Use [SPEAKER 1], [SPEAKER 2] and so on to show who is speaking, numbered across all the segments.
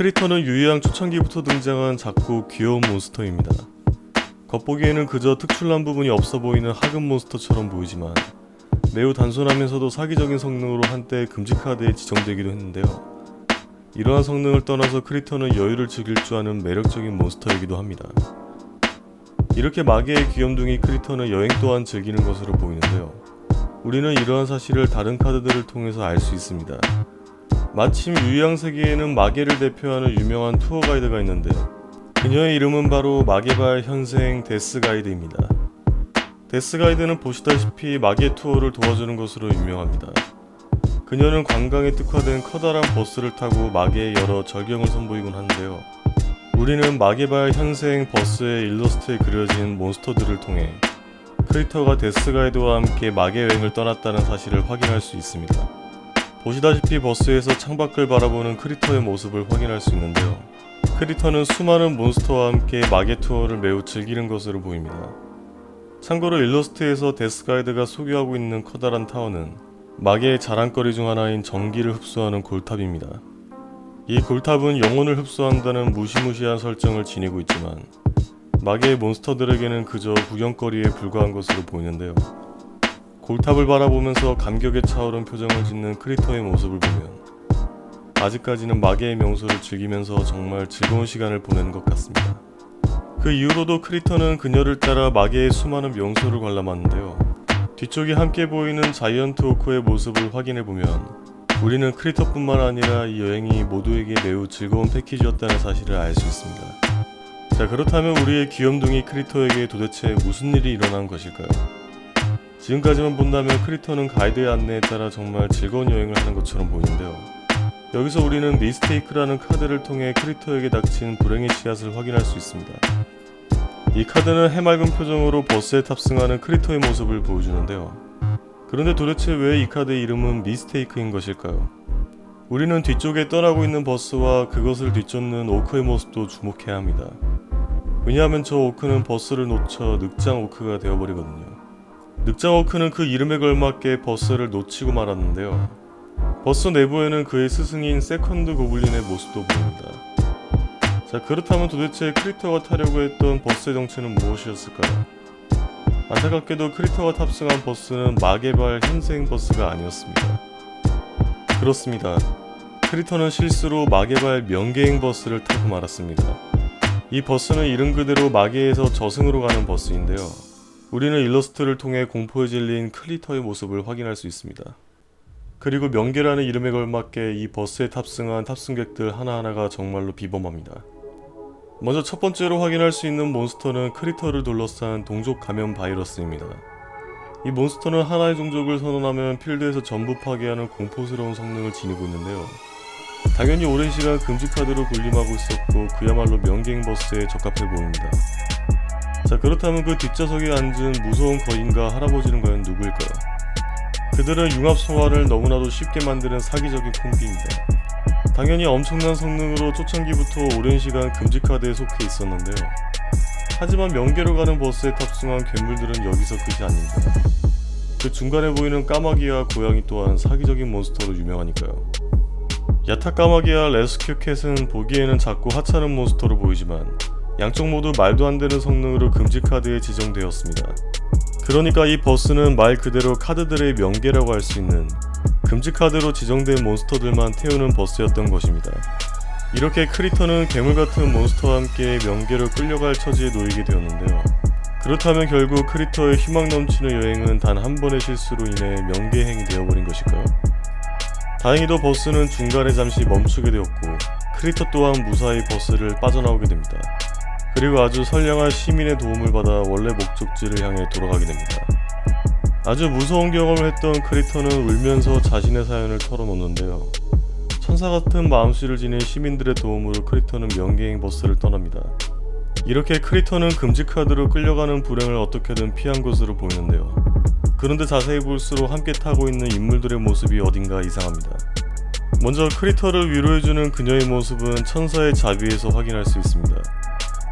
[SPEAKER 1] 크리터는 유희왕 초창기부터 등장한 작고 귀여운 몬스터입니다. 겉보기에는 그저 특출난 부분이 없어 보이는 하급 몬스터처럼 보이지만 매우 단순하면서도 사기적인 성능으로 한때 금지카드에 지정되기도 했는데요. 이러한 성능을 떠나서 크리터는 여유를 즐길 줄 아는 매력적인 몬스터이기도 합니다. 이렇게 마계의 귀염둥이 크리터는 여행 또한 즐기는 것으로 보이는데요. 우리는 이러한 사실을 다른 카드들을 통해서 알 수 있습니다. 마침 유양 세계에는 마계를 대표하는 유명한 투어 가이드가 있는데 그녀의 이름은 바로 마계발 현생 데스 가이드입니다. 데스 가이드는 보시다시피 마계 투어를 도와주는 것으로 유명합니다. 그녀는 관광에 특화된 커다란 버스를 타고 마계의 여러 절경을 선보이곤 하는데요. 우리는 마계발 현생 버스의 일러스트에 그려진 몬스터들을 통해 크리터가 데스 가이드와 함께 마계 여행을 떠났다는 사실을 확인할 수 있습니다. 보시다시피 버스에서 창밖을 바라보는 크리터의 모습을 확인할 수 있는데요. 크리터는 수많은 몬스터와 함께 마계 투어를 매우 즐기는 것으로 보입니다. 참고로 일러스트에서 데스 가이드가 소개하고 있는 커다란 타워는 마계의 자랑거리 중 하나인 전기를 흡수하는 골탑입니다. 이 골탑은 영혼을 흡수한다는 무시무시한 설정을 지니고 있지만 마계의 몬스터들에게는 그저 구경거리에 불과한 것으로 보이는데요. 골탑을 바라보면서 감격에 차오른 표정을 짓는 크리터의 모습을 보면 아직까지는 마계의 명소를 즐기면서 정말 즐거운 시간을 보내는 것 같습니다. 그 이후로도 크리터는 그녀를 따라 마계의 수많은 명소를 관람하는데요. 뒤쪽에 함께 보이는 자이언트 오크의 모습을 확인해 보면 우리는 크리터뿐만 아니라 이 여행이 모두에게 매우 즐거운 패키지였다는 사실을 알 수 있습니다. 자 그렇다면 우리의 귀염둥이 크리터에게 도대체 무슨 일이 일어난 것일까요? 지금까지만 본다면 크리터는 가이드의 안내에 따라 정말 즐거운 여행을 하는 것처럼 보이는데요. 여기서 우리는 미스테이크라는 카드를 통해 크리터에게 닥친 불행의 씨앗을 확인할 수 있습니다. 이 카드는 해맑은 표정으로 버스에 탑승하는 크리터의 모습을 보여주는데요. 그런데 도대체 왜 이 카드의 이름은 미스테이크인 것일까요? 우리는 뒤쪽에 떠나고 있는 버스와 그것을 뒤쫓는 오크의 모습도 주목해야 합니다. 왜냐하면 저 오크는 버스를 놓쳐 늑장 오크가 되어버리거든요. 늑장 오크는 그 이름에 걸맞게 버스를 놓치고 말았는데요. 버스 내부에는 그의 스승인 세컨드 고블린의 모습도 보입니다. 자 그렇다면 도대체 크리터가 타려고 했던 버스의 정체는 무엇이었을까요? 안타깝게도 크리터가 탑승한 버스는 마개발 현생 버스가 아니었습니다. 그렇습니다. 크리터는 실수로 마개발 명계행 버스를 타고 말았습니다. 이 버스는 이름 그대로 마계에서 저승으로 가는 버스인데요. 우리는 일러스트를 통해 공포에 질린 크리터의 모습을 확인할 수 있습니다. 그리고 명계라는 이름에 걸맞게 이 버스에 탑승한 탑승객들 하나하나가 정말로 비범합니다. 먼저 첫 번째로 확인할 수 있는 몬스터는 크리터를 둘러싼 동족 감염 바이러스입니다. 이 몬스터는 하나의 종족을 선언하면 필드에서 전부 파괴하는 공포스러운 성능을 지니고 있는데요. 당연히 오랜 시간 금지 카드로 군림하고 있었고 그야말로 명갱 버스에 적합해 보입니다. 자 그렇다면 그 뒷좌석에 앉은 무서운 거인과 할아버지는 과연 누구일까요? 그들은 융합 소화를 너무나도 쉽게 만드는 사기적인 콤비입니다. 당연히 엄청난 성능으로 초창기부터 오랜 시간 금지 카드에 속해 있었는데요. 하지만 명계로 가는 버스에 탑승한 괴물들은 여기서 끝이 아닙니다. 그 중간에 보이는 까마귀와 고양이 또한 사기적인 몬스터로 유명하니까요. 야타 까마귀와 레스큐 캣은 보기에는 작고 하찮은 몬스터로 보이지만 양쪽 모두 말도 안 되는 성능으로 금지 카드에 지정되었습니다. 그러니까 이 버스는 말 그대로 카드들의 명계라고 할 수 있는 금지 카드로 지정된 몬스터들만 태우는 버스였던 것입니다. 이렇게 크리터는 괴물 같은 몬스터와 함께 명계로 끌려갈 처지에 놓이게 되었는데요. 그렇다면 결국 크리터의 희망 넘치는 여행은 단 한 번의 실수로 인해 명계행이 되어버린 것일까요? 다행히도 버스는 중간에 잠시 멈추게 되었고 크리터 또한 무사히 버스를 빠져나오게 됩니다. 그리고 아주 선량한 시민의 도움을 받아 원래 목적지를 향해 돌아가게 됩니다. 아주 무서운 경험을 했던 크리터는 울면서 자신의 사연을 털어놓는데요. 천사 같은 마음씨를 지닌 시민들의 도움으로 크리터는 명계행 버스를 떠납니다. 이렇게 크리터는 금지 카드로 끌려가는 불행을 어떻게든 피한 것으로 보이는데요. 그런데 자세히 볼수록 함께 타고 있는 인물들의 모습이 어딘가 이상합니다. 먼저 크리터를 위로해주는 그녀의 모습은 천사의 자비에서 확인할 수 있습니다.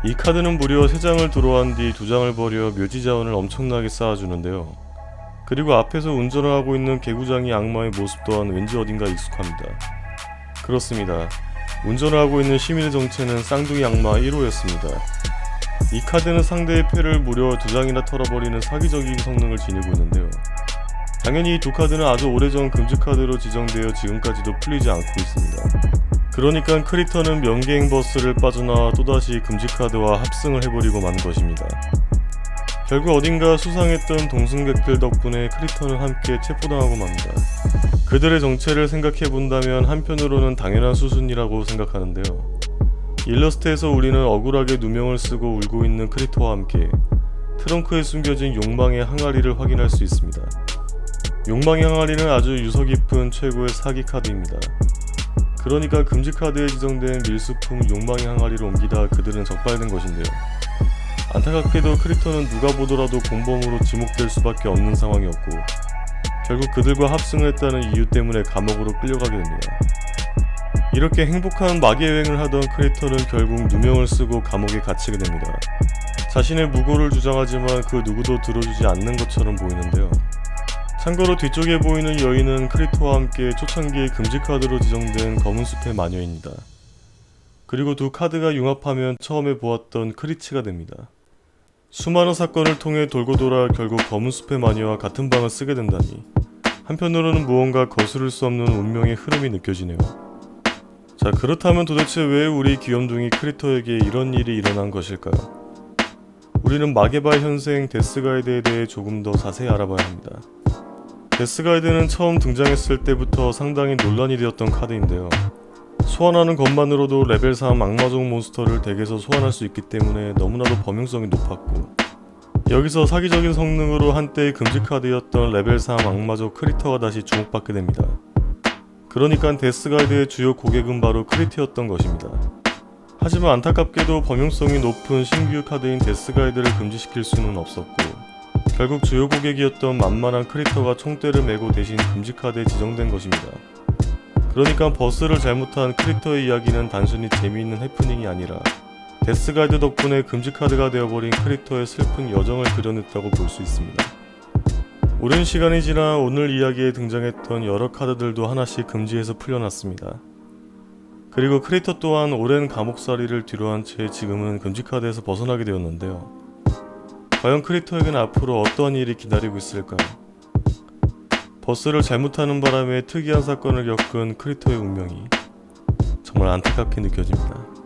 [SPEAKER 1] 이 카드는 무려 3장을 들어한 뒤 2장을 버려 묘지 자원을 엄청나게 쌓아주는데요. 그리고 앞에서 운전을 하고 있는 개구장이 악마의 모습 또한 왠지 어딘가 익숙합니다. 그렇습니다. 운전을 하고 있는 시민의 정체는 쌍둥이 악마 1호였습니다. 이 카드는 상대의 패를 무려 두 장이나 털어버리는 사기적인 성능을 지니고 있는데요. 당연히 이 두 카드는 아주 오래전 금지 카드로 지정되어 지금까지도 풀리지 않고 있습니다. 그러니까 크리터는 명계행 버스를 빠져나와 또다시 금지 카드와 합승을 해버리고 만 것입니다. 결국 어딘가 수상했던 동승객들 덕분에 크리터는 함께 체포당하고 맙니다. 그들의 정체를 생각해 본다면 한편으로는 당연한 수순이라고 생각하는데요. 일러스트에서 우리는 억울하게 누명을 쓰고 울고 있는 크리터와 함께 트렁크에 숨겨진 욕망의 항아리를 확인할 수 있습니다. 욕망의 항아리는 아주 유서 깊은 최고의 사기 카드입니다. 그러니까 금지 카드에 지정된 밀수품 욕망의 항아리를 옮기다 그들은 적발된 것인데요. 안타깝게도 크리터는 누가 보더라도 공범으로 지목될 수밖에 없는 상황이었고 결국 그들과 합승을 했다는 이유 때문에 감옥으로 끌려가게 됩니다. 이렇게 행복한 마계 여행을 하던 크리터는 결국 누명을 쓰고 감옥에 갇히게 됩니다. 자신의 무고를 주장하지만 그 누구도 들어주지 않는 것처럼 보이는데요. 참고로 뒤쪽에 보이는 여인은 크리토와 함께 초창기의 금지 카드로 지정된 검은 숲의 마녀입니다. 그리고 두 카드가 융합하면 처음에 보았던 크리치가 됩니다. 수많은 사건을 통해 돌고 돌아 결국 검은 숲의 마녀와 같은 방을 쓰게 된다니 한편으로는 무언가 거스를 수 없는 운명의 흐름이 느껴지네요. 자 그렇다면 도대체 왜 우리 귀염둥이 크리터에게 이런 일이 일어난 것일까요? 우리는 마게바 현생 데스가이드에 대해 조금 더 자세히 알아봐야 합니다. 데스가이드는 처음 등장했을 때부터 상당히 논란이 되었던 카드인데요. 소환하는 것만으로도 레벨 3 악마종 몬스터를 덱에서 소환할 수 있기 때문에 너무나도 범용성이 높았고 여기서 사기적인 성능으로 한때의 금지 카드였던 레벨 3 악마족 크리터가 다시 주목받게 됩니다. 그러니까 데스가이드의 주요 고객은 바로 크리트였던 것입니다. 하지만 안타깝게도 범용성이 높은 신규 카드인 데스가이드를 금지시킬 수는 없었고 결국 주요 고객이었던 만만한 크리터가 총대를 메고 대신 금지 카드에 지정된 것입니다. 그러니까 버스를 잘못한 크리터의 이야기는 단순히 재미있는 해프닝이 아니라 데스가이드 덕분에 금지 카드가 되어버린 크리터의 슬픈 여정을 그려냈다고 볼 수 있습니다. 오랜 시간이 지나 오늘 이야기에 등장했던 여러 카드들도 하나씩 금지해서 풀려났습니다. 그리고 크리터 또한 오랜 감옥살이를 뒤로한 채 지금은 금지 카드에서 벗어나게 되었는데요. 과연 크리터에게는 앞으로 어떠한 일이 기다리고 있을까요? 버스를 잘못하는 바람에 특이한 사건을 겪은 크리터의 운명이 정말 안타깝게 느껴집니다.